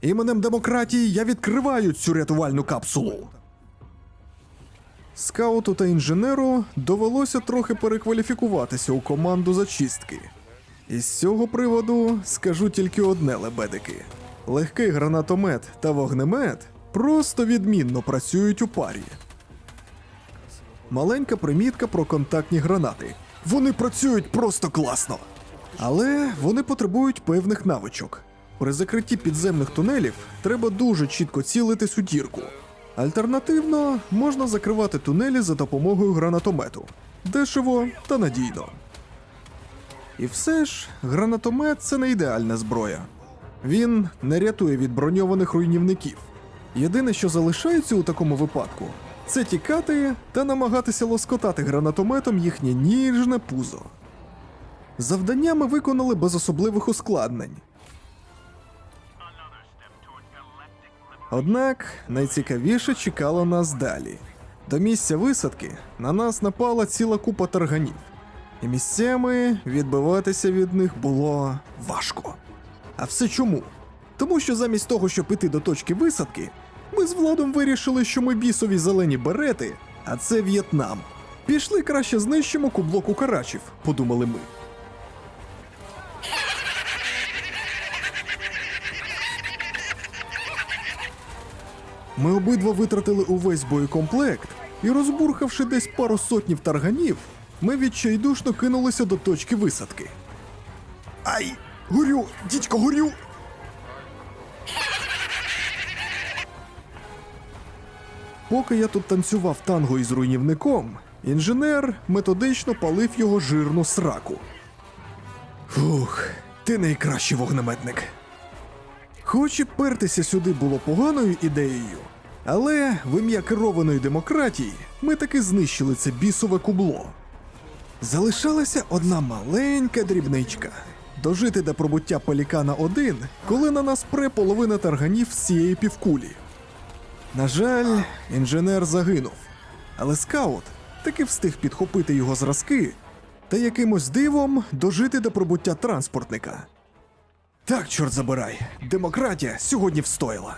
Іменем демократії я відкриваю цю рятувальну капсулу. Скауту та інженеру довелося трохи перекваліфікуватися у команду зачистки. І з цього приводу скажу тільки одне лебедики: легкий гранатомет та вогнемет просто відмінно працюють у парі. Маленька примітка про контактні гранати. Вони працюють просто класно. Але вони потребують певних навичок. При закритті підземних тунелів треба дуже чітко цілитись у дірку. Альтернативно, можна закривати тунелі за допомогою гранатомету. Дешево та надійно. І все ж, гранатомет це не ідеальна зброя. Він не рятує від броньованих руйнівників. Єдине, що залишається у такому випадку, це тікати та намагатися лоскотати гранатометом їхнє ніжне пузо. Завдання ми виконали без особливих ускладнень. Однак найцікавіше чекало нас далі. До місця висадки на нас напала ціла купа тарганів, і місцями відбиватися від них було важко. А все чому? Тому що замість того, щоб іти до точки висадки, ми з владом вирішили, що ми бісові зелені берети, а це В'єтнам. Пішли краще знищимо кублок карачів, подумали ми. Ми обидва витратили увесь боєкомплект і, розбурхавши десь пару сотнів тарганів, ми відчайдушно кинулися до точки висадки. Ай! Горю! Дідько, горю! Поки я тут танцював танго із руйнівником, інженер методично палив його жирну сраку. Фух, ти найкращий вогнеметник. Хоч і пертися сюди було поганою ідеєю, але в ім'я керованої демократії ми таки знищили це бісове кубло. Залишалася одна маленька дрібничка дожити до пробуття Пелікана 1, коли на нас пре половина тарганів з цієї півкулі. На жаль, інженер загинув, але скаут таки встиг підхопити його зразки та якимось дивом дожити до пробуття транспортника. Так, чорт забирай, демократія сьогодні встояла.